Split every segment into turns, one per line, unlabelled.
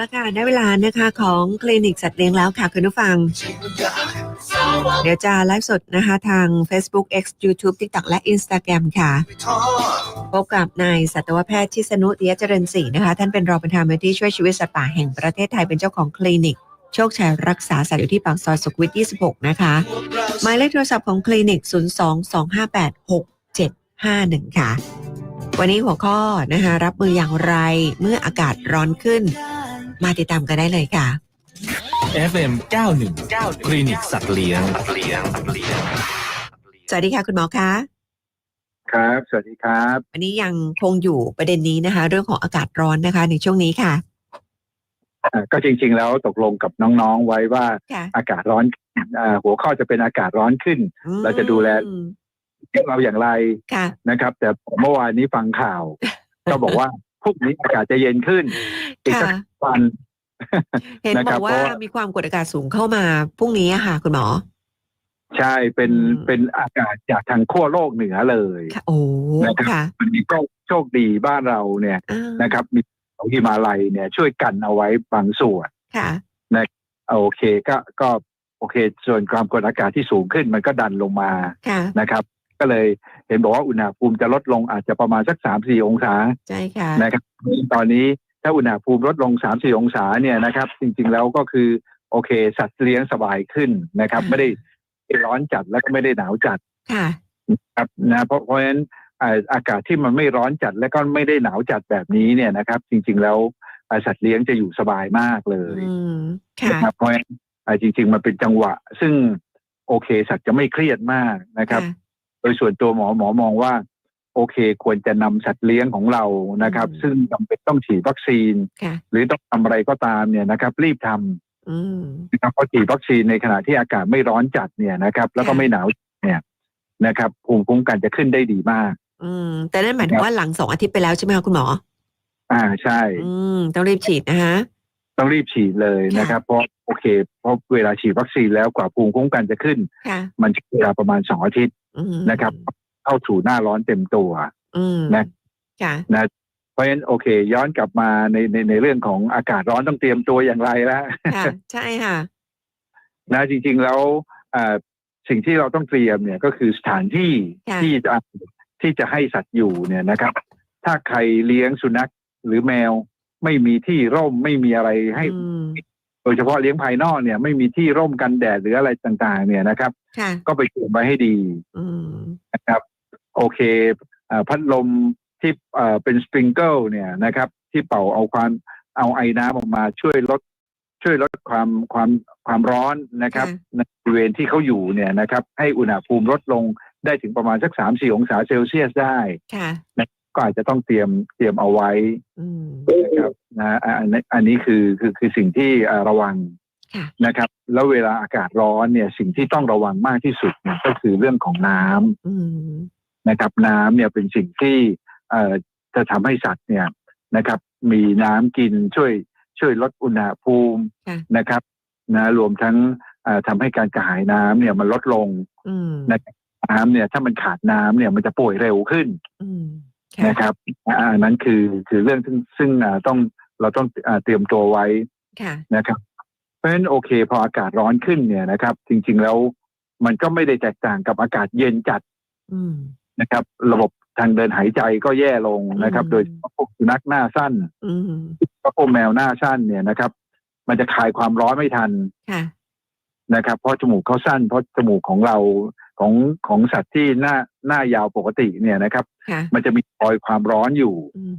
ละค่ะได้เวลานะคะของคลินิกสัตว์เลี้ยงแล้วค่ะคุณผู้ฟัง เดี๋ยวจะไลฟ์สดนะคะทาง Facebook X YouTube TikTok และ Instagram ค่ะ พบกับนายสัตวแพทย์ชิสนุเตียเจริญศรีนะคะ ท่านเป็นรองประธานมูลที่ช่วยชีวิตสัตว์ป่าแห่งประเทศไทยเป็นเจ้าของคลินิก โชคชัยรักษาสัตว์อยู่ที่ปากซอยสุขวิท 26 นะคะ หมายเลขโทรศัพท์ของคลินิก 022586751 ค่ะวันนี้หัวข้อนะคะรับมืออย่างไรเมื่ออากาศร้อนขึ้น มาติดตามกันได้เลยค่ะ
FM 91คลินิกสัตว์เลี้ยง
สวัสดีค่ะ คุณหมอคะ
ครับ สวัสดีครับ
วันนี้ยังคงอยู่ประเด็นนี้นะคะ เรื่องของอากาศร้อนนะคะ ในช่วงนี้ค่ะ
อ่าก็จริงๆแล้วตกลงกับน้องๆไว้ว่า
ค่ะ
อากาศร้อนอ่าหัวข้อจะเป็นอากาศร้อนขึ้น เราจะดูแล
อืม
เรื่องเราอย่างไร
ค่ะ
นะครับ แต่เมื่อวานนี้ฟังข่าว ก็บอกว่าพรุ่งนี้อากาศจะเย็นขึ้น อีกสั
ค่ะ
กวัน
เห็น
นะ
บ
ครั
อบกว่า
เพราะว่า
มีความกดอากาศสูงเข้ามาพรุ่งนี้อะค่ะ คุณหมอ
ใช่เป็น
อืม
เป็นอากาศจากทางขั้วโลกเหนือเลย
ค่ะโอ้
นะครับ
ค่ะ
วันนี้ก็โชคดีบ้านเราเนี่ย
อ่า
นะครับ มีเขาฮิมาลัยเนี่ย ช่วยกันเอาไว้บางส่วน
ค่ะ
โอเคก็ก็โอเค ส่วนความกดอากาศที่สูงขึ้นมันก็ดันลงมา
ค่ะ
นะครับ ก็เลยเห็นบอกว่าอุณหภูมิจะลดลงอาจจะประมาณสักสามสี่องศา
ใช่ค่ะ
นะครับตอนนี้ ถ้าอุณหภูมิลดลงสามสี่องศาเนี่ยนะครับ จริงๆแล้วก็คือโอเค สัตว์เลี้ยงสบายขึ้นนะครับ
ค่ะ
ไม่ได้ร้อนจัดแล้วก็ไม่ได้หนาวจัด
ค่ะ
ครับนะเพราะเพราะฉะนั้นอ่าอากาศที่มันไม่ร้อนจัดและก็ไม่ได้หนาวจัดแบบนี้เนี่ยนะครับ จริง ๆ แล้วอ่าสัตว์เลี้ยงจะอยู่สบายมากเลย
อืมค่ะ
นะครับเพราะฉะนั้นอ่าจริง ๆ มันเป็นจังหวะ ซึ่งโอเค สัตว์จะไม่เครียดมากนะครับ
ค่ะ
โดยส่วนตัวหมอหมอมองว่า โอเค ควรจะนำสัตว์เลี้ยงของเรานะครับ
อืม
ซึ่งจำเป็นต้องฉีดวัคซีน
ค่ะ
หรือต้องทำอะไรก็ตามเนี่ยนะครับ รีบทำ
อืม
นะครับเพราะฉีดวัคซีนในขณะที่อากาศไม่ร้อนจัดเนี่ยนะครับ แล้วก็
ค่ะ
ไม่หนาวจัดเนี่ยนะครับภูมิคุ้มกันจะขึ้นได้ดีมาก
อืม แต่นั่นหมายถึงว่าหลังสองอาทิตย์ไปแล้วใช่ไหมคะคุณหมอ
อ่าใช่
อืม ต้องรีบฉีดนะคะ
ต้องรีบฉีดเลย
ค่ะ
นะครับ เพราะโอเค เพราะเวลาฉีดวัคซีนแล้วกว่าภูมิคุ้มกันจะขึ้น
ค่ะ
มันจะใช้เวลาประมาณสองอาทิตย์
อืม
นะครับ เข้าสู่หน้าร้อนเต็มตัว
อืม
นะ
ค่ะ
เพราะฉะนั้นโอเค ย้อนกลับมาในในในเรื่องของอากาศร้อนต้องเตรียมตัวอย่างไรแล้ว
ค่ะใช่ค่ะ
นะจริง ๆ แล้วอ่าสิ่งที่เราต้องเตรียมเนี่ยก็คือสถานที่
ค่ะ
ที่จะที่จะให้สัตว์อยู่เนี่ยนะครับ ถ้าใครเลี้ยงสุนัขหรือแมวไม่มีที่ร่มไม่มีอะไรให้
อืม
โดยเฉพาะเลี้ยงภายนอกเนี่ย ไม่มีที่ร่มกันแดดหรืออะไรต่าง ๆ เนี่ยนะครับ
ค่ะ
ก็ไปเตรียมไว้ให้ดี
อืม
นะครับ โอเคอ่าพัดลมที่เอ่อเป็นสปริงเกิลเนี่ยนะครับ ที่เป่าเอาความเอาไอ้น้ำออกมาช่วยลดช่วยลดความความความร้อนนะครับ
ค่ะ
ในบริเวณที่เขาอยู่เนี่ยนะครับ ให้อุณหภูมิลดลงได้ถึงประมาณสักสามสี่องศาเซลเซียสได้
ค่ะ
ก็อาจจะต้องเตรียมเตรียมเอาไว้
อืม
นะครับนะอ่าอันนี้อันนี้คือคือคือสิ่งที่อ่าระวัง
ค่ะ
นะครับ แล้วเวลาอากาศร้อนเนี่ย สิ่งที่ต้องระวังมากที่สุดเนี่ยก็คือเรื่องของน้ำ
อืม
นะครับ น้ำเนี่ยเป็นสิ่งที่เอ่อจะทำให้สัตว์เนี่ยนะครับ มีน้ำกินช่วยช่วยลดอุณหภูมิ
ค่ะ
นะครับนะรวมทั้งเอ่อทำให้การกระหายน้ำเนี่ยมันลดลง
อืม
นะครับน้ำเนี่ยถ้ามันขาดน้ำเนี่ยมันจะป่วยเร็วขึ้น
อืมค่ะ
นะครับอ่าอันนั้นคือคือเรื่องซึ่งซึ่งอ่าต้องเราต้องอ่าเตรียมตัวไว้
ค่ะ
นะครับ เพราะฉะนั้นโอเค พออากาศร้อนขึ้นเนี่ยนะครับ จริง ๆแล้วมันก็ไม่ได้แตกต่างกับอากาศเย็นจัด
อืม
นะครับ ระบบทางเดินหายใจก็แย่ลงนะครับ
อืม
โดยเฉพาะพวกสุนัขหน้าสั้น
อืม
ก็พวกแมวหน้าสั้นเนี่ยนะครับ มันจะคลายความร้อนไม่ทัน
ค่ะ
นะครับ เพราะจมูกเขาสั้น เพราะจมูกของเราของของสัตว์ที่หน้าหน้ายาวปกติเนี่ยนะครับ
ค่ะ
มันจะมีรอยความร้อนอยู่
อืม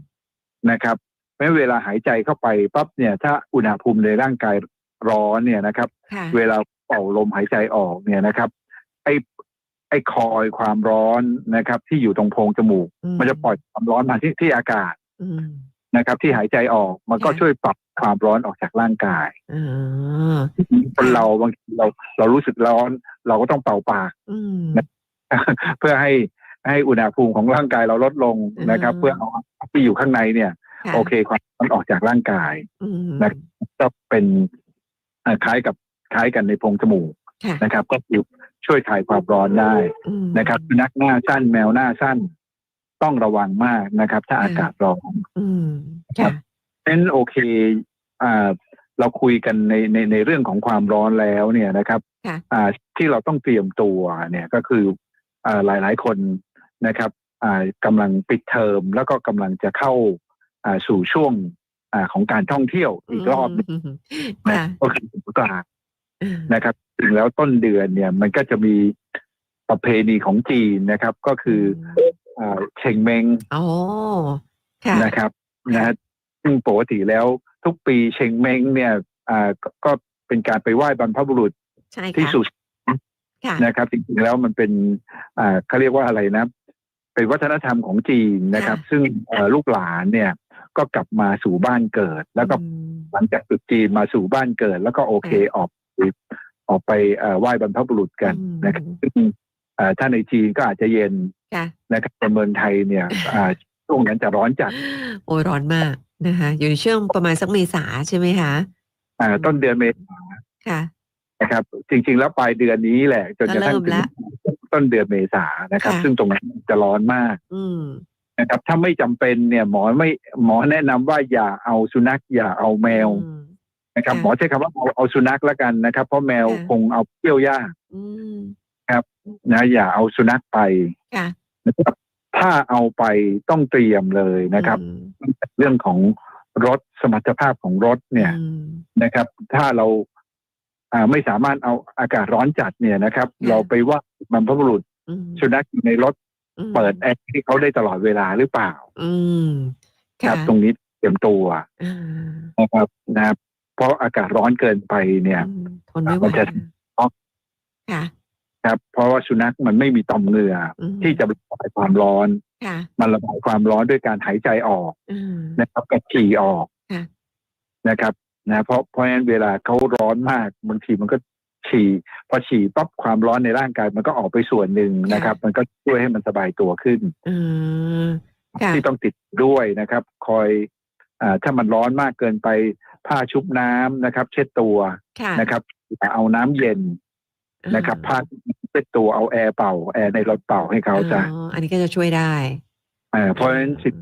นะครับเพราะฉะนั้นเวลาหายใจเข้าไปปั๊บเนี่ย ถ้าอุณหภูมิในร่างกายร้อนเนี่ยนะครับ
ค่ะ
เวลาเป่าลมหายใจออกเนี่ยนะครับ ไอ้ ไอ้คอยความร้อนนะครับ ที่อยู่ตรงโพรงจมูก
อื
มันจะปล่อยความร้อนมาที่ที่อากาศ
อืม
นะครับ ที่หายใจออกมันก็
ค่ะ
ช่วยปรับความร้อนออกจากร่างกาย
อ่า
คนเราบางทีเราเรารู้สึกร้อน เราก็ต้องเป่าปาก
อืม
เพื่อให้ให้อุณหภูมิของร่างกายเราลดลงนะครับ
อืม
เพื่อเอาที่อยู่ข้างในเนี่ย
ค่ะ
โอเคความร้อนออกจากร่างกาย
อืม
นะก็เป็นเอ่อคล้ายกับคล้ายกันในโพรงจมูก
ค่ะ
นะครับ ก็คือ ช่วยคลายความร้อนได้
อืม
นะครับสุนัขหน้าสั้นแมวหน้าสั้น ต้องระวังมากนะครับ ถ้า
ค่ะ
อากาศร้อน
อืมค่ะ
เพราะฉะนั้นโอเคอ่าเราคุยกันในในในเรื่องของความร้อนแล้วเนี่ยนะครับ
ค่ะ
อ่าที่เราต้องเตรียมตัวเนี่ยก็คืออ่าหลายหลายๆคนนะครับอ่ากำลังปิดเทอมแล้วก็กำลังจะเข้าอ่าสู่ช่วงอ่าของการท่องเที่ยวอีกรอบหนึ่ง
ม
นะ
ค่ะ
ก็คือสงกรานต์ นะครับถึงแล้วต้นเดือนเนี่ยมันก็จะมีประเพณีของจีนนะครับ ก็คืออ่าเชงเมง
อ๋อค่ะ
นะครับนะฮะซึ่งปกติแล้วทุกปีเชงเมงเนี่ยอ่าก็ก็เป็นการไปไหว้บรรพบุรุษ
ใช่
ที่
ค่ะ
สุด
ค่ะ
นะครับจริงๆแล้วมันเป็นอ่าเขาเรียกว่าอะไรนะ เป็นวัฒนธรรมของจีนนะครับ ซึ่งเอ่อลูกหลานเนี่ยก็กลับมาสู่บ้านเกิด แล้วก็
อืม
หลังจากตรุษจีนมาสู่บ้านเกิด แล้วก็โอเคออกไป ออกไปเอ่อไหว้บรรพบุรุษกัน
อืม
นะครับซึ่งเอ่อถ้าในจีนก็อาจจะเย็น
ค่ะ
นะครับแต่เมืองไทยเนี่ยอ่าช่วงนั้นจะร้อนจัด
โอ้ยร้อนมากนะคะอยู่ในช่วงประมาณสักเมษาใช่ไหมคะ
อ่าต้นเดือนเมษา
ค่ะ
นะครับ จริง ๆ แล้วปลายเดือนนี้แหละ จนกระทั่ง
ก็เริ่ม
ถึง
ละ
ต้นเดือนเมษานะครับ
ค่ะ
ซึ่งตรงนั้นจะร้อนมาก
อืม
นะครับ ถ้าไม่จำเป็นเนี่ย หมอไม่หมอแนะนำว่าอย่าเอาสุนัขอย่าเอาแมว
อืม
นะครับ
ค่ะ
หมอใช้คำว่าเอาเอาสุนัขแล้วกันนะครับ เพราะแมว
ค่ะ
คงเอาเที่ยวยาก
อืม
นะอย่าเอาสุนัขไป
ค่ะ
นะครับ ถ้าเอาไปต้องเตรียมเลยนะครับ
อืม
เรื่องของรถสมรรถภาพของรถเนี่ย
อืม
นะครับ ถ้าเราอ่าไม่สามารถเอาอากาศร้อนจัดเนี่ยนะครับ
ค่ะ
เราไปว่าบรรพบุรุษ
อืม
สุนัขอยู่ในรถ
อืม
เปิดแอร์ให้เขาได้ตลอดเวลาหรือเปล่า
อืม
ค
ค่ะ
รับตรงนี้เตรียมตัว
อ่า
นะครับนะครับ เพราะอากาศร้อนเกินไปเนี่ย
อืมทนไม่ไหว
มันจะ
ค่ะ
ครับ เพราะว่าสุนัขมันไม่มีต่อมเหงื่ออ
ม
ที่จะระบายความร้อน
ค่ะ
มันระบายความร้อนด้วยการหายใจออก
อืม
นะครับกับฉี่ออก
ค่ะ
นะครับ นะ เพราะเพราะฉะนั้นเวลาเขาร้อนมากบางทีมันก็ฉี่พอฉี่ปั๊บความร้อนในร่างกายมันก็ออกไปส่วนหนึ่งนะครับ มันก็ช่วยให้มันสบายตัวขึ้น
อืมค่ะ
ที่ต้องติดด้วยนะครับ คอยอาถ้ามันร้อนมากเกินไป ผ้าชุบน้ำนะครับ เช็ดตัว
ค่ะ
นะครับอย่าเอาน้ำเย็นนะครับผ้าเช็ดตัวเอาแอร์เป่า แอร์ในรถเป่าให้เขาจ้ะ
อ๋ออันนี้ก็จะช่วยได้
อ่าเพราะฉะนั้นสิบ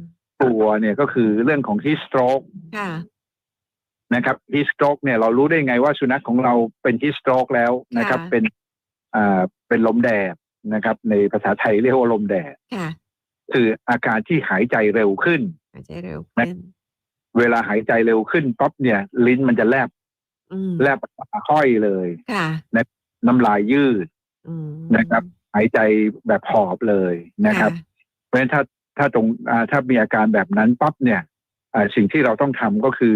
ตัวเนี่ยก็คือเรื่องของ heat stroke
ค่ะ
นะครับ heat stroke เนี่ยเรารู้ได้ไงว่าสุนัขของเราเป็น heat stroke แล้วนะครับ
ค่ะ
เป็นอ่าเป็นลมแดดนะครับ ในภาษาไทยเรียกว่าลมแดด
ค่ะ
คืออาการที่หายใจเร็วขึ้น
หายใจเร็วขึ้น
เวลาหายใจเร็วขึ้นปั๊บเนี่ย ลิ้นมันจะแลบ
อืม
แลบห้อยเลย
ค่ะ
น้ำลายยืด
อืม
นะครับ หายใจแบบหอบเลยนะครับ เพราะฉะนั้นถ้าถ้าตรงอ่าถ้ามีอาการแบบนั้นปั๊บเนี่ยอ่าสิ่งที่เราต้องทำก็คือ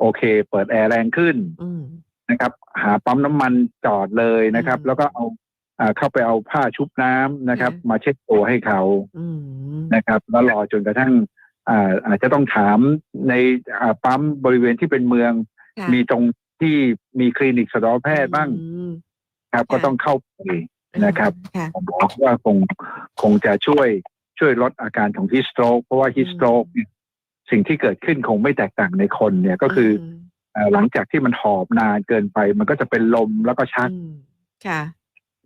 โอเค เปิดแอร์แรงขึ้น
อืม
นะครับ หาปั๊มน้ำมันจอดเลยนะครับ
อืม
แล้วก็เอาอ่าเข้าไปเอาผ้าชุบน้ำนะครับ
ค่ะ
มาเช็ดตัวให้เขา
อืม
นะครับ แล้วรอจนกระทั่ง อ่าอาจจะต้องถามในอ่าปั๊มบริเวณที่เป็นเมือง
ค่ะ
มีตรงที่มีคลินิกสัตวแพทย์บ้าง
อืม
ครับ ก็
ค่ะ
ต้องเข้าไปนะครับ
ค่ะ
ผมบอกว่าคงคงจะช่วยช่วยลดอาการของฮิสโตรกเพราะว่าฮิสโตรกเนี่ยสิ่งที่เกิดขึ้นคงไม่แตกต่างในคนเนี่ยก็คืออ
ม
เอ่อหลังจากที่มันหอบนานเกินไป มันก็จะเป็นลมแล้วก็ชัก
อืมค่ะ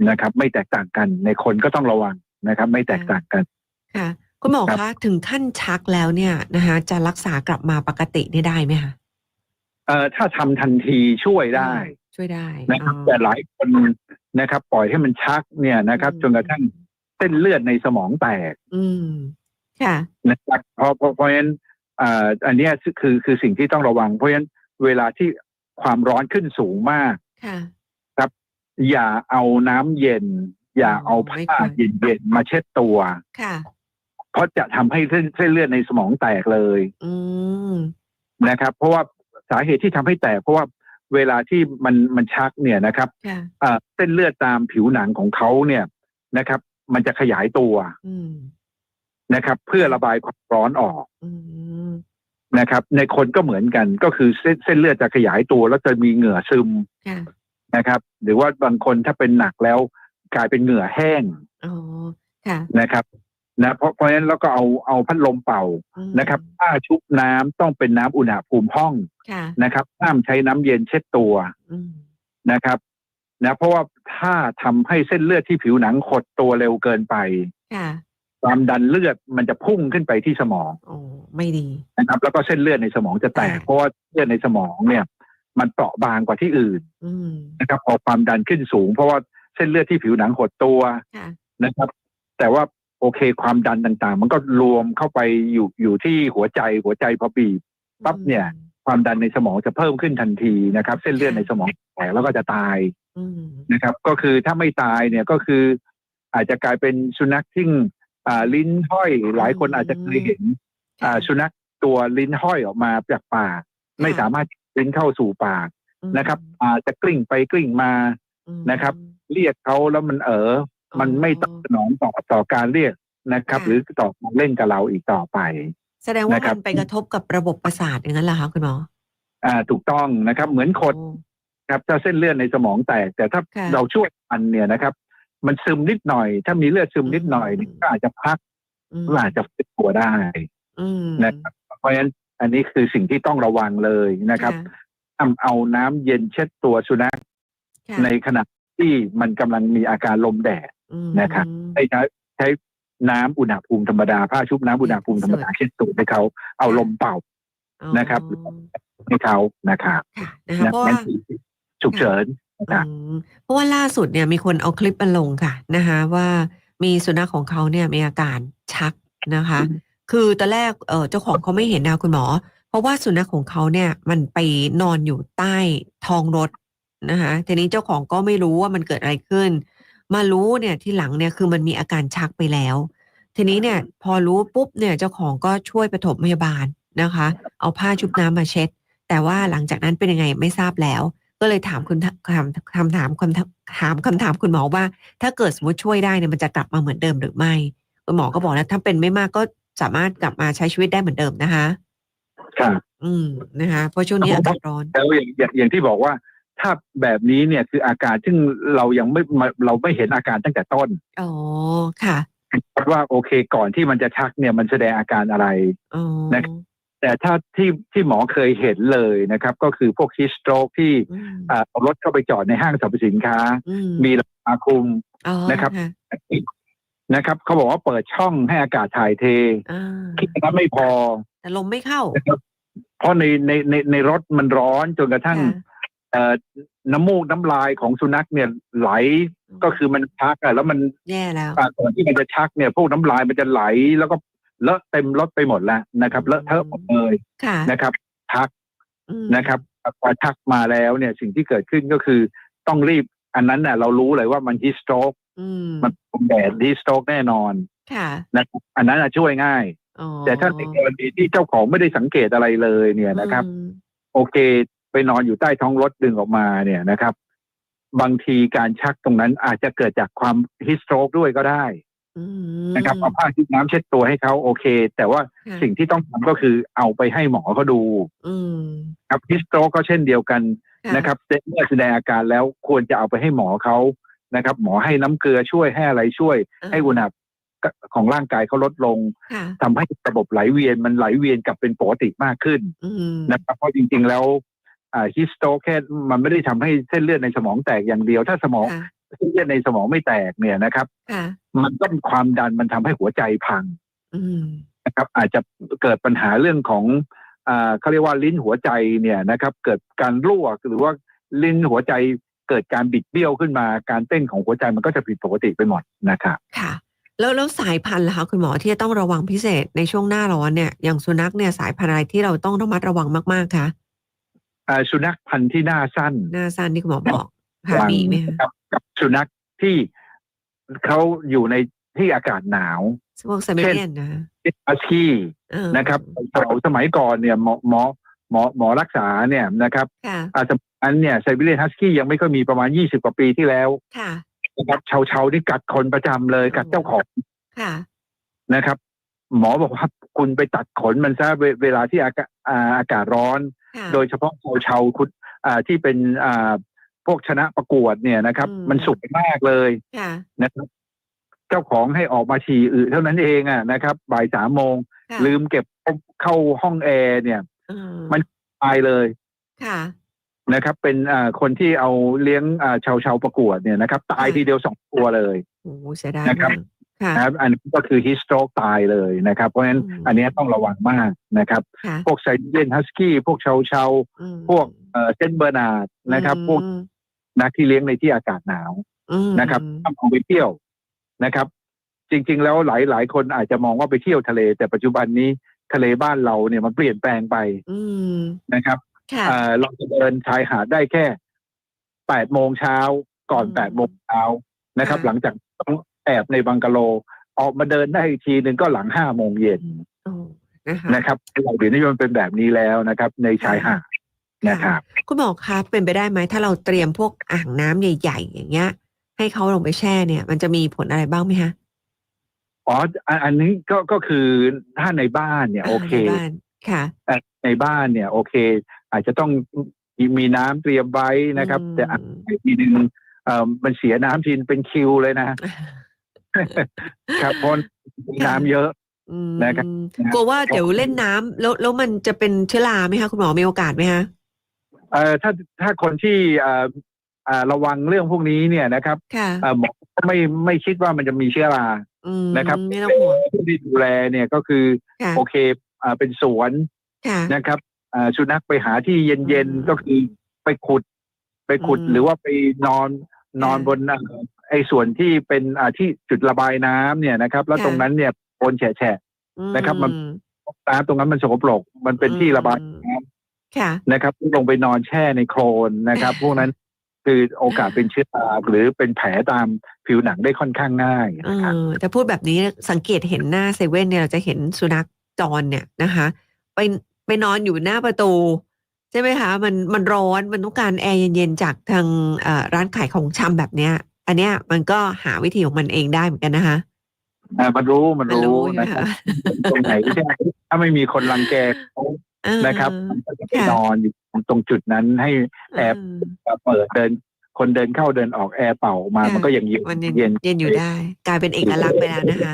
นะครับ ไม่แตกต่างกันในคนก็ต้องระวังนะครับ ไม่แตกต่างกัน
ค่ะ คุณหมอ
ครับ
คะถึงขั้นชักแล้วเนี่ยนะคะจะรักษากลับมาปกตินี่ได้ไหมคะ
เอ่อถ้าทำทันทีช่วยได้
ช่วยได้
นะครับ
อ๋อ
แต่หลายคนนะครับ ปล่อยให้มันชักเนี่ยนะครับ
อืม
จนกระทั่งเส้นเลือดในสมองแตก
อืมค่ะ
นะครับเพราะเพราะเพราะฉะนั้นอ่าอันเนี้ยคือคือสิ่งที่ต้องระวัง เพราะฉะนั้นเวลาที่ความร้อนขึ้นสูงมาก
ค่ะ
อย่าเอาน้ำเย็น อย่าเอา
ไม่
ผ้า
ควร
เย็นๆมาเช็ดตัว
ค่ะ
เพราะจะทำให้เส้นเส้นเลือดในสมองแตกเลย
อืม
นะครับ เพราะว่าสาเหตุที่ทำให้แตกเพราะว่าเวลาที่มันมันชักเนี่ยนะครับ
ค่ะ
อ่าเส้นเลือดตามผิวหนังของเขาเนี่ยนะครับ มันจะขยายตัว
อืม
นะครับ เพื่อระบายความร้อนออก
อืม
นะครับ ในคนก็เหมือนกันก็คือเส้นเส้นเลือดจะขยายตัว แล้วจะมีเหงื่อซึม
ค่ะ
นะครับ หรือว่าบางคนถ้าเป็นหนักแล้วกลายเป็นเหงื่อแห้ง
อ๋อค่ะ
นะครับ นะเพราะเพราะฉะนั้นเราก็เอาเอาพัดลมเป่า
อืม
นะครับผ้าชุบน้ำต้องเป็นน้ำอุณหภูมิห้อง
ค่ะ
นะครับห้ามใช้น้ำเย็นเช็ดตัว
อืม
นะครับนะเพราะว่าถ้าทำให้เส้นเลือดที่ผิวหนังขดตัวเร็วเกินไป
ค่ะ
ความดันเลือดมันจะพุ่งขึ้นไปที่สมอง
โอ้ไม่ดี
นะครับ แล้วก็เส้นเลือดในสมองจะแตก
ค่ะ
เพราะว่าเลือดในสมองเนี่ย มันเปราะบางกว่าที่อื่น
อืม
นะครับพอความดันขึ้นสูง เพราะว่าเส้นเลือดที่ผิวหนังหดตัว
ค่ะ
นะครับ แต่ว่า โอเค ความดันต่างๆ มันก็รวมเข้าไปอยู่อยู่ที่หัวใจหัวใจพอบีบปั๊บเนี่ย ความดันในสมองจะเพิ่มขึ้นทันทีนะครับ เส้นเลือดในสมองแตกแล้วก็จะตาย
อืม
นะครับ ก็คือถ้าไม่ตายเนี่ยก็คือ อาจจะกลายเป็นสุนัขที่อ่าลิ้นห้อย หลายคนอาจจะเคยเห็นอ่าสุนัขตัวลิ้นห้อยออกมาจากปากไม่สามารถลิ้นเข้าสู่ปาก
อืม
นะครับ อาจจะกลิ้งไปกลิ้งมา
อืม
นะครับ เรียกเขาแล้วมันเออ มันไม่ตอบสนองต่อต่อการเรียกนะครับ
ค่ะ
หรือต่อการเล่นกับเราอีกต่อไป
แสดงว่า
นะครับ
มันไปกระทบกับระบบประสาทอย่างนั้นเหรอคะคุณหมอ
อ่าถูกต้องนะครับ เหมือนคน
โอ้
ครับถ้าเส้นเลือดในสมองแตก แต่ถ้า
ค่ะ
เราช่วยมันเนี่ยนะครับ มันซึมนิดหน่อย ถ้ามีเลือดซึมนิดหน่อย
อืม
นี่ก็อาจจะพัก
อืม
ก็อาจจะฟื้นตัวได้
อืม
นะครับ เพราะฉะนั้นอันนี้คือสิ่งที่ต้องระวังเลยนะครับทำเอาน้ำเย็นเช็ดตัวสุนัข
ค่ะ
ในขณะที่มันกำลังมีอาการลมแดด
อืม
นะครับใช้ใช้ใช้น้ำอุณหภูมิธรรมดาผ้าชุบน้ำอุณหภูมิธรรมดาเช็ดตัวให้เขาเอาลมเป่า
อ๋อ
นะครับให้เขานะครับ
ค่ะนะคะเพราะว่า
นั่นคือฉุกเฉินนะครับ
อืมเพราะว่าล่าสุดเนี่ยมีคนเอาคลิปมาลงค่ะนะคะว่ามีสุนัขของเขาเนี่ยมีอาการชักนะคะ คือตอนแรกเออเจ้าของเขาไม่เห็นนะคุณหมอ เพราะว่าสุนัขของเขาเนี่ยมันไปนอนอยู่ใต้ท้องรถนะคะทีนี้เจ้าของก็ไม่รู้ว่ามันเกิดอะไรขึ้น มารู้เนี่ยที่หลังเนี่ยคือมันมีอาการชักไปแล้ว ทีนี้เนี่ยพอรู้ปุ๊บเนี่ยเจ้าของก็ช่วยปฐมพยาบาลนะคะ เอาผ้าชุบน้ำมาเช็ด แต่ว่าหลังจากนั้นเป็นยังไงไม่ทราบแล้ว ก็เลยถามคุณถามคำถามคำถามถามคำถามคุณหมอว่า ถ้าเกิดสมมติช่วยได้เนี่ยมันจะกลับมาเหมือนเดิมหรือไม่คุณหมอก็บอกแล้วถ้าเป็นไม่มากก็สามารถกลับมาใช้ชีวิตได้เหมือนเดิมนะคะ
ครับ
อืมนะคะเพราะช่วงนี้อากาศร้อน
แล้วอย่างอย่างอย่างที่บอกว่า ถ้าแบบนี้เนี่ยคืออาการซึ่งเรายังไม่มาเราไม่เห็นอาการตั้งแต่ต้น
อ๋อ ค่ะ
ว่าโอเคก่อนที่มันจะชักเนี่ยมันแสดงอาการอะไร
อ๋อ
นะครับแต่ถ้าที่ที่หมอเคยเห็นเลยนะครับ ก็คือพวกฮิสโตรกที่
อืม
อ่าเอารถเข้าไปจอดในห้างสรรพสินค้า
อืม
มีราคาคลุม
อ๋อ
นะครับะนะครับเขาบอกว่าเปิดช่องให้อากาศถ่ายเท
อ่า
คิดนั้นไม่พอ
แต่ลมไม่เข้า
นะครับเพราะในในในในรถมันร้อนจนกระทั่ง
ค่ะ
เอ่อ น้ำมูกน้ำลายของสุนัขเนี่ยไหลก็คือมันชักอะแล้วมัน
แย่แล้ว
อ่าก่อนที่มันจะชักเนี่ย พวกน้ำลายมันจะไหลแล้วก็เลอะเต็มรถไปหมดแล้วนะครับเลอะเทอะหมดเลย
ค่ะ
นะครับชัก
อืม
นะครับพอชักมาแล้วเนี่ยสิ่งที่เกิดขึ้นก็คือต้องรีบ อันนั้นน่ะเรารู้เลยว่ามันฮิสโตรก
อืม
มันเป็นแดดฮิสโตรกแน่นอน
ค่ะ
นะครับอันนั้นน่ะช่วยง่าย
อ๋อ
แต่ถ้าในกรณีที่เจ้าของไม่ได้สังเกตอะไรเลยเนี่ยนะครับ
อืม
โอเค ไปนอนอยู่ใต้ท้องรถดึงออกมาเนี่ยนะครับ บางทีการชักตรงนั้นอาจจะเกิดจากความฮิสโตรกด้วยก็ได้
อืม
นะครับเอาผ้าชุบน้ำเช็ดตัวให้เขาโอเค แต่ว่า
ค่ะ
สิ่งที่ต้องทำก็คือเอาไปให้หมอเขาดู
อืม
ครับฮิสโตรกก็เช่นเดียวกัน
ค่ะ
นะครับเมื่อแสดงอาการแล้วควรจะเอาไปให้หมอเขานะครับ หมอให้น้ำเกลือช่วยให้อะไรช่วย ให้อุณหภูมิของร่างกายเขาลดลง
ค่ะ
ทำให้ระบบไหลเวียนมันไหลเวียนกลับเป็นปกติมากขึ้น
อืม
นะครับเพราะจริง ๆ แล้วอ่า ฮิสโตแค่มันไม่ได้ทำให้เส้นเลือดในสมองแตกอย่างเดียว ถ้าสมอง
ค่ะ
เส้นเลือดในสมองไม่แตกเนี่ยนะครับ
ค่ะ
มันก็ความดันมันทำให้หัวใจพัง
อืม
นะครับ อาจจะเกิดปัญหาเรื่องของอ่าเขาเรียกว่าลิ้นหัวใจเนี่ยนะครับ เกิดการรั่วหรือว่าลิ้นหัวใจเกิดการบิดเบี้ยวขึ้นมาการเต้นของหัวใจมันก็จะผิดปกติไปหมดนะครับ
ค่ะ แล้วแล้วสายพันธุ์ล่ะคะคุณหมอที่จะต้องระวังพิเศษในช่วงหน้าร้อนเนี่ยอย่างสุนัขเนี่ยสายพันธุ์อะไรที่เราต้องระมัดระวังมากๆคะ
อ่า สุนัขพันธุ์ที่หน้าสั้น
หน้าสั้นที่คุณหมอบอกค่ะ
วาง
มีไหมคะ
กับกับสุนัขที่เขาอยู่ในที่อากาศหนาว
พวกไซเบเรียนนะ
อาชีพ
เออ
นะครับเราสมัยก่อนเนี่ยหมอหมอหมอหมอรักษาเนี่ยนะครับ
ค่ะ
อาสมัยนั้นเนี่ยไซบีเรียนฮัสกี้ยังไม่ค่อยมีประมาณ20กว่าปีที่แล้ว
ค่ะ
นะครับชาวชาวๆนี่กัดคนประจำเลยกัดเจ้าของ
ค่ะ
นะครับ หมอบอกว่าคุณไปตัดขนมันซะเวเวลาที่อากาอ่าอากาศร้อน
ค่ะ
โดยเฉพาะชาวชาวๆคุณอ่าที่เป็นอ่าพวกชนะประกวดเนี่ยนะครับ
อืม
มันสุกมากเลย
ค่ะ
นะครับ เจ้าของให้ออกมาฉี่อึเท่านั้นเองอะนะครับบ่ายสามโมง
ค่ะ
ลืมเก็บเข้าห้องแอร์เนี่ย
เออ
มัน ตายเลย
ค่ะ
นะครับ เป็นอ่าคนที่เอาเลี้ยงอ่าชาวชาวประกวดเนี่ยนะครับ ตาย
ค่ะ
ทีเดียวสองตัวเลย
โอ้โหเสียดาย
นะครับ
มาก ค่ะ
นะครับอันนี้ก็คือฮิสโตรกตายเลยนะครับ เพราะฉะนั้น
อืม
อันนี้ต้องระวังมากนะครับ
ค่ะ
พวกไซเ e นฮัสกี้พวกเชาเชา
อืม
พวกเอ่อเซนเบอร์นาร์ดนะครับ พวก
อืม
นักที่เลี้ยงในที่อากาศหนาว
อืม
นะครับห้ามเอาไปเที่ยวนะครับ จริง ๆ แล้วหลายหลายคนอาจจะมองว่าไปเที่ยวทะเล แต่ปัจจุบันนี้ทะเลบ้านเราเนี่ยมันเปลี่ยนแปลงไป
อืม
นะครับ
ค่ะ
เอ่อเราจะเดินชายหาดได้แค่แปดโมงเช้าก่อน
อืม
แปดโมงเช้านะครับ
ค่ะ
หลังจากต้อง แอบในบังกะโล ออกมาเดินได้อีกทีหนึ่งก็หลังห้าโมงเย็น
โอ้นะคะ
นะครับเราเดี๋ยวนี้มันเป็นแบบนี้แล้วนะครับ ในชายหาดนะครับ
คุณหมอคะเป็นไปได้ไหมถ้าเราเตรียมพวกอ่างน้ำใหญ่ ๆ อย่างเงี้ย ให้เขาลงไปแช่เนี่ย มันจะมีผลอะไรบ้างไหมคะ
อ๋ออันอันนี้ก็ก็คือถ้าในบ้านเนี่ย โอเค
ในบ้านค่ะ
แต่ในบ้านเนี่ย โอเค อาจจะต้องมีน้ำเตรียมไว้นะครับ
อืม
แต่อีกทีหนึ่งเอ่อมันเสียน้ำทีนเป็นคิวเลยนะ ครับเพราะมีน้ำเยอะ
อืม
นะครับ
กลัวว่าเดี๋ยวเล่นน้ำแล้วแล้วมันจะเป็นเชื้อราไหมคะคุณหมอมีโอกาสไหมคะ
เอ่อถ้าถ้าคนที่เอ่อเอ่อระวังเรื่องพวกนี้เนี่ยนะครับ
ค่ะ
เอ่อหมอไม่ไม่คิดว่ามันจะมีเชื้อรา
อืม
นะครับ
ไม่ต้องห่วง
ผู้ที่ดูแลเนี่ยก็คือ
ค่ะ
โอเคอ่าเป็นสวน
ค่ะ
นะครับอ่าสุนัขไปหาที่เย็น
อืม
ๆก็คือไปขุด ไปขุด
อืม
หรือว่าไปนอนนอน
ค่ะ
บนอ่าไอ้ส่วนที่เป็นอ่าที่จุดระบายน้ำเนี่ยนะครับ แล้ว
ค่ะ
ตรงนั้นเนี่ยโอนแฉะนะครับ มัน
อื
ๆน้ำตรงนั้นมันสกปรกมันเป็นที่ระบายน้ำ
ค่ะ
นะครับลงไปนอนแช่ในโคลนนะครับ พวกนั้นคือโอกาสเป็นเชื้อราหรือเป็นแผลตามผิวหนังได้ค่อนข้างง่าย
เอ
นะครับ
อแต่พูดแบบนี้สังเกตเห็นหน้าเซเว่นเนี่ยเราจะเห็นสุนัขจรเนี่ยนะคะ ไปไปนอนอยู่หน้าประตู ใช่ไหมคะ มันมันร้อนมันต้องการแอร์เย็นๆจากทางเอ่อร้านขายของชำแบบเนี้ย อันเนี้ยมันก็หาวิธีของมันเองได้เหมือนกันนะคะ
อ่ามันรู้มัน
มัน
รู้
รู้ใช่ไหม
นะครับ
คะ
ตรงไหนที่ถ้าไม่มีคนรังแกเขา
เออ
นะครับมันก็จะไป
ค่ะ
นอนอยู่ตรงจุดนั้นให้แอบเปิดเดิน คนเดินเข้าเดินออกแอร์เป่ามา
ค่ะ
มันก็ยังเย็น
มันเย็น
เย็น
เย็นอยู่ได้ กลายเป็นเอกลักษณ์ไปแล้วนะคะ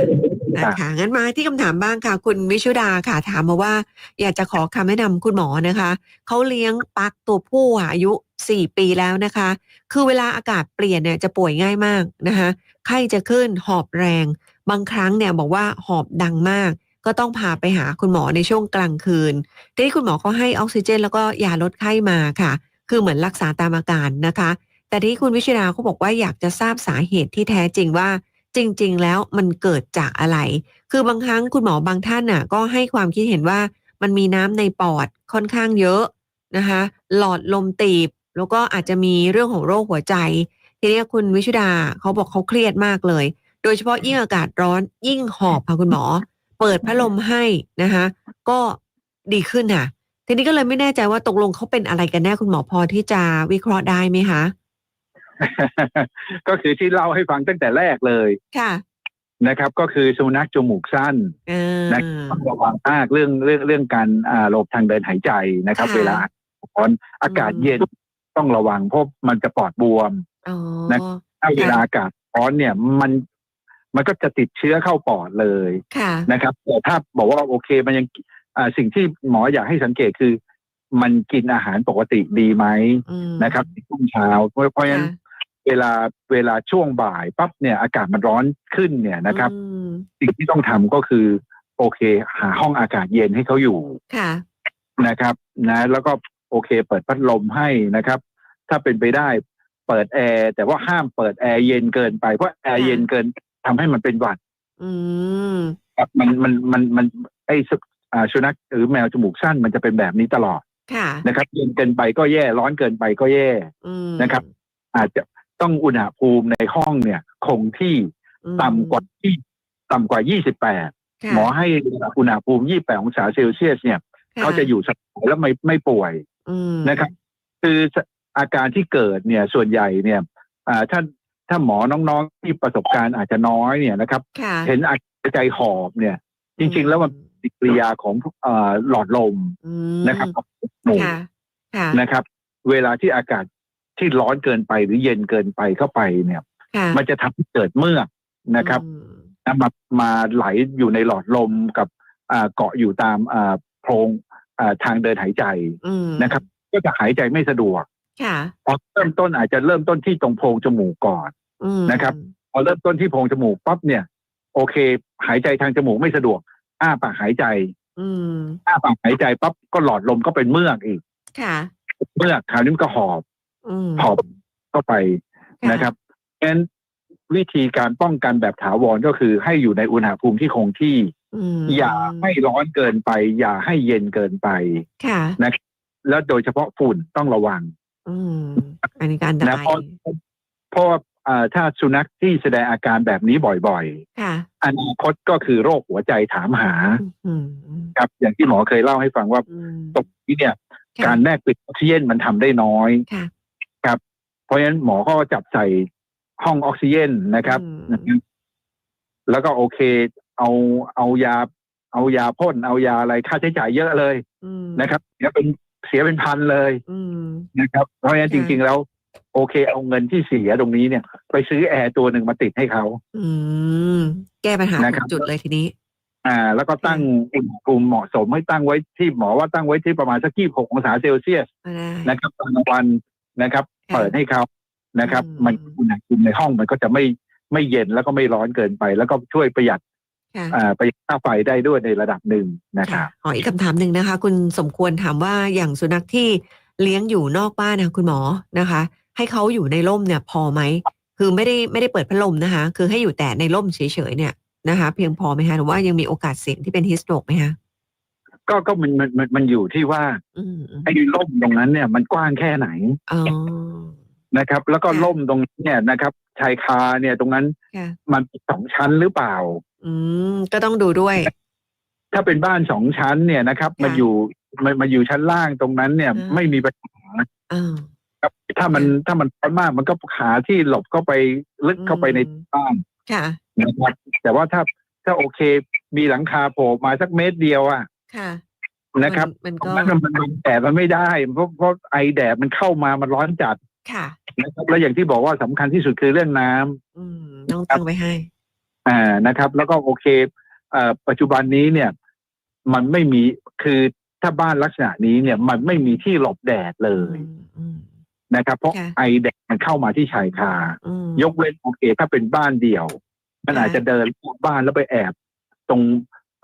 นะคะงั้นมาที่คำถามบ้างค่ะ คุณวิชุดาค่ะถามมาว่า อยากจะขอคำแนะนำคุณหมอนะคะเขาเลี้ยงปักตัวผู้อะอายุ สี่ปีแล้วนะคะ คือเวลาอากาศเปลี่ยนเนี่ยจะป่วยง่ายมากนะคะ ไข้จะขึ้นหอบแรง บางครั้งเนี่ยบอกว่าหอบดังมาก ก็ต้องพาไปหาคุณหมอในช่วงกลางคืน ทีนี้คุณหมอเขาให้ออกซิเจน แล้วก็ยาลดไข้มาค่ะ คือเหมือนรักษาตามอาการนะคะ แต่ที่คุณวิชิราเขาบอกว่าอยากจะทราบสาเหตุที่แท้จริงว่าจริง ๆ แล้วมันเกิดจากอะไร คือบางครั้งคุณหมอบางท่านน่ะ ก็ให้ความคิดเห็นว่ามันมีน้ำในปอดค่อนข้างเยอะนะคะ หลอดลมตีบ แล้วก็อาจจะมีเรื่องของโรคหัวใจ ทีนี้คุณวิชุดาเขาบอกเขาเครียดมากเลย โดยเฉพาะยิ่งอากาศร้อนยิ่งหอบค่ะคุณหมอ เปิดพัดลมให้นะคะ ก็ดีขึ้นค่ะ ทีนี้ก็เลยไม่แน่ใจว่าตกลงเขาเป็นอะไรกันแน่คุณหมอพอที่จะวิเคราะห์ได้ไหมคะ
ก็คือที่เล่าให้ฟังตั้งแต่แรกเลย
ค่ะ
นะครับ ก็คือสุนัขจมูกสั้น
เออ
นะต้องระวังมากเรื่องเรื่องเรื่องการอ่าระบบทางเดินหายใจนะครับ
ค่ะ
เวลาร้อนอากาศเย็น ต้องระวังเพราะมันจะปอดบวม
อ๋อ
นะถ้าเวลาอากาศร้อนเนี่ยมันมันก็จะติดเชื้อเข้าปอดเลย
ค่ะ
นะครับแต่ถ้าบอกว่าโอเคมันยังอ่าสิ่งที่หมออยากให้สังเกตคือ มันกินอาหารปกติดีไหม
อืม
นะครับในช่วงเช้าเพราะเพราะฉะนั้น
ค่ะ
เวลาเวลาช่วงบ่ายปั๊บเนี่ยอากาศมันร้อนขึ้นเนี่ยนะครับ
อืม
สิ่งที่ต้องทำก็คือ โอเค หาห้องอากาศเย็นให้เขาอยู่
ค่ะ
นะครับ นะ แล้วก็ โอเค เปิดพัดลมให้นะครับ ถ้าเป็นไปได้เปิดแอร์แต่ว่าห้ามเปิดแอร์เย็นเกินไปเพราะแอร์
ค่ะ
เย็นเกินทำให้มันเป็นหวัด
อืม
ครับมันมันมันมันไอสุอ่าสุนัขหรือแมวจมูกสั้นมันจะเป็นแบบนี้ตลอด
ค่ะ
นะครับ เย็นเกินไปก็แย่ร้อนเกินไปก็แย่
อืม
นะครับ อาจจะต้องอุณหภูมิในห้องเนี่ย คงที่
อืม
ต่ำกว่าที่ต่ำกว่า 28
ค่ะ
หมอให้อุณหภูมิ 28 องศาเซลเซียสเนี่ย
ค่
เขาจะอยู่สบายแล้วไม่ไม่ป่วย
อืม
นะครับ คืออาการที่เกิดเนี่ยส่วนใหญ่เนี่ยอ่าถ้าถ้าหมอน้องๆที่ประสบการณ์อาจจะน้อยเนี่ยนะครับ
ค่ะ
เห็นอาการใจหอบเนี่ย จริง ๆ แล้วมันปฏิกิริยาของเอ่อหลอดลม
อืม
นะครับของหมู
ค่ะค่ะ
นะครับ เวลาที่อากาศที่ร้อนเกินไปหรือเย็นเกินไปเข้าไปเนี่ย
ค่ะ
มันจะทำให้เกิดเมือกนะครับ
อืม
นะมามาไหลอยู่ในหลอดลมกับอ่าเกาะอยู่ตามอ่าโพรงอ่า ทางเดินหายใจ
อืม
นะครับ ก็จะหายใจไม่สะดวก
ค่ะ
พอเริ่มต้นอาจจะเริ่มต้นที่ตรงโพรงจมูกก่อน
อืม
นะครับ พอเริ่มต้นที่โพรงจมูกปั๊บเนี่ย โอเค หายใจทางจมูกไม่สะดวก อ้าปากหายใจ
อืม
อ้าปากหายใจปั๊บก็หลอดลมก็เป็นเมือกอีก
ค่ะ
เมือกคราวนี้มันก็หอบ
อืม
หอบเข้าไปนะครับงั้นวิธีการป้องกันแบบถาวรก็คือให้อยู่ในอุณหภูมิที่คงที่
อืม
อย่าให้ร้อนเกินไป อย่าให้เย็นเกินไป
ค่ะ
แล้วโดยเฉพาะฝุ่นต้องระวัง
อืมอันนี้การ
นะ
ตาย
เพราะเพราะว่าเอ่อถ้าสุนัขที่แสดงอาการแบบนี้บ่อย
ค่ะ
ๆอนาคตก็คือโรคหัวใจถามหา
อืมอืม
ครับ อย่างที่หมอเคยเล่าให้ฟังว่า
อืม
ตรงนี้เนี่ย
ค่ะ
การแลกเปลี่ยนออกซิเจนมันทำได้น้อย
ค่ะ
ครับเพราะฉะนั้นหมอก็จับใส่ห้องออกซิเจนนะครับ
อืม
แล้วก็โอเค เอาเอายา เอายาพ่นเอายาอะไรค่าใช้จ่ายเยอะเลย
อืม
นะครับเสียเป็นเสียเป็นพันเลย
อืม
นะครับ เพราะฉะนั้นจ
ค่ะ
ริง ๆ แล้ว โอเค เอาเงินที่เสียตรงนี้เนี่ย ไปซื้อแอร์ตัวหนึ่งมาติดให้เขา
อืมแก้ปัญหา
นะครับ
ถูกจุดเลยทีนี้
อ่า แล้วก็ตั้งอุณหภูมิเหมาะสมให้ตั้งไว้ที่หมอว่าตั้งไว้ที่ประมาณสักที่หกองศาเซลเซียส
ก็ได้
นะครับตอนกลางวันนะครับ
ค่ะ
เปิดให้เขานะครับ
อืม
มันอุณหภูมิในห้องมันก็จะไม่ไม่เย็นแล้วก็ไม่ร้อนเกินไป แล้วก็ช่วยประหยัด
ค่ะ
อ่า ประหยัดค่าไฟได้ด้วยในระดับหนึ่งนะครับ
ขออีกคำถามหนึ่งนะคะ คุณสมควรถามว่าอย่างสุนัขที่เลี้ยงอยู่นอกบ้านนะคะคุณหมอนะคะ ให้เขาอยู่ในร่มเนี่ยพอไหมคือไม่ได้ไม่ได้เปิดพัดลมนะคะ คือให้อยู่แต่ในร่มเฉยๆเนี่ยนะคะ เพียงพอไหมคะหรือว่ายังมีโอกาสเสี่ยงที่เป็นฮิสโตรกไหมคะ
ก็ก็มันมันมันมันอยู่ที่ว่า
อืมอืม
ไอ้ร่มตรงนั้นเนี่ย มันกว้างแค่ไหน
อ๋อ
นะครับ แล้วก็
ค่ะ
ร่มตรงนี้เนี่ยนะครับ ชายคาเนี่ยตรงนั้น
ค่ะ
มันเป็นสองชั้นหรือเปล่า
อืม ก็ต้องดูด้วย
ถ้าเป็นบ้านสองชั้นเนี่ยนะครับ
ค่ะ
มันอยู่มันมาอยู่ชั้นล่างตรงนั้นเนี่ย
อ่า
ไม่มีปัญหา
อ่า
ครับ ถ้ามันถ้ามันร้อนมากมันก็หาที่หลบเข้าไปลึกเข้าไปใน
อืม
บ้าน
ค่ะ
นะครับแต่ว่าถ้าถ้าโอเค มีหลังคาโผล่มาสักเมตรเดียวอะ
ค่ะ
นะครับ
มัน
ตร
ก็
งนั้นมันมันแดดมันไม่ได้เพราะเพราะไอแดดมันเข้ามามันร้อนจัด
ค่ะ
นะครับแล้วอย่างที่บอกว่าสำคัญที่สุดคือเรื่องน้ำ
อืมต้องตั้งไว้ให้
อ่านะครับ แล้วก็โอเคเอ่อปัจจุบันนี้เนี่ย มันไม่มีคือถ้าบ้านลักษณะนี้เนี่ย มันไม่มีที่หลบแดดเลย
อืมอืม
นะครับ เพราะ
ค่ะ
ไอแดดมันเข้ามาที่ชายคา
อืม
ยกเว้นโอเค ถ้าเป็นบ้านเดี่ยว มัน
ค่ะ
อาจจะเดินรอบบ้านแล้วไปแอบ ตรง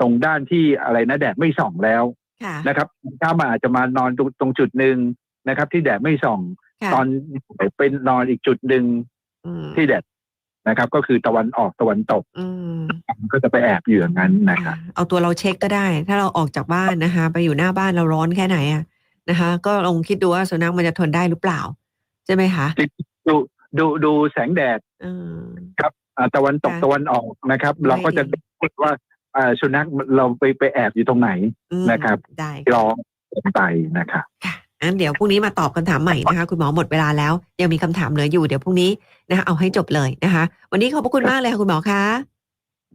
ตรงด้านที่อะไรนะแดดไม่ส่องแล้ว
ค่ะ
นะครับถ้ามันอาจจะมานอนตรงตรงจุดหนึ่งนะครับ ที่แดดไม่ส่อง
ค่ะ
ตอนเป็นนอนอีกจุดหนึ่ง
อืม
ที่แดด นะครับ ก็คือตะวันออกตะวันตก
อืม
มันก็จะไปแอบอยู่อย่างนั้นนะครับ
เอาตัวเราเช็คก็ได้ ถ้าเราออกจากบ้านนะคะ ไปอยู่หน้าบ้านเราร้อนแค่ไหนอะนะคะ ก็ลองคิดดูว่าสุนัขมันจะทนได้หรือเปล่า ใช่ไหมคะ
ดูดูดูแสงแดด
อืม
อ่าตะวันตก
ค่ะ
ตะวันออกนะครับ
ไม่
เราก็จะ
ดี
พูดว่าอ่าสุนัขเราไปไปแอบอยู่ตรงไหน
อืม
นะครับ
ได้
ร้องไปนะครับ
ค่ะ งั้นเดี๋ยวพรุ่งนี้มาตอบคำถามใหม่นะคะ คุณหมอหมดเวลาแล้ว ยังมีคำถามเหลืออยู่เดี๋ยวพรุ่งนี้นะคะเอาให้จบเลยนะคะ วันนี้ขอบพระคุณมากเลยค่ะคุณหมอคะ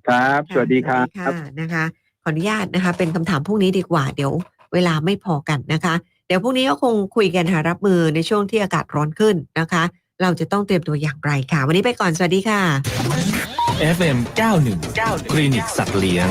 ครับ สวัสดีครับ
สวัสดีค่ะนะคะ ขออนุญาตนะคะ เป็นคำถามพรุ่งนี้ดีกว่าเดี๋ยวเวลาไม่พอกันนะคะ เดี๋ยวพรุ่งนี้ก็คงคุยกันหารับมือในช่วงที่อากาศร้อนขึ้นนะคะ เราจะต้องเตรียมตัวอย่างไรค่ะ วันนี้ไปก่อนสวัสดีค่ะ
FM 91 คลินิกสัตว์เลี้ยง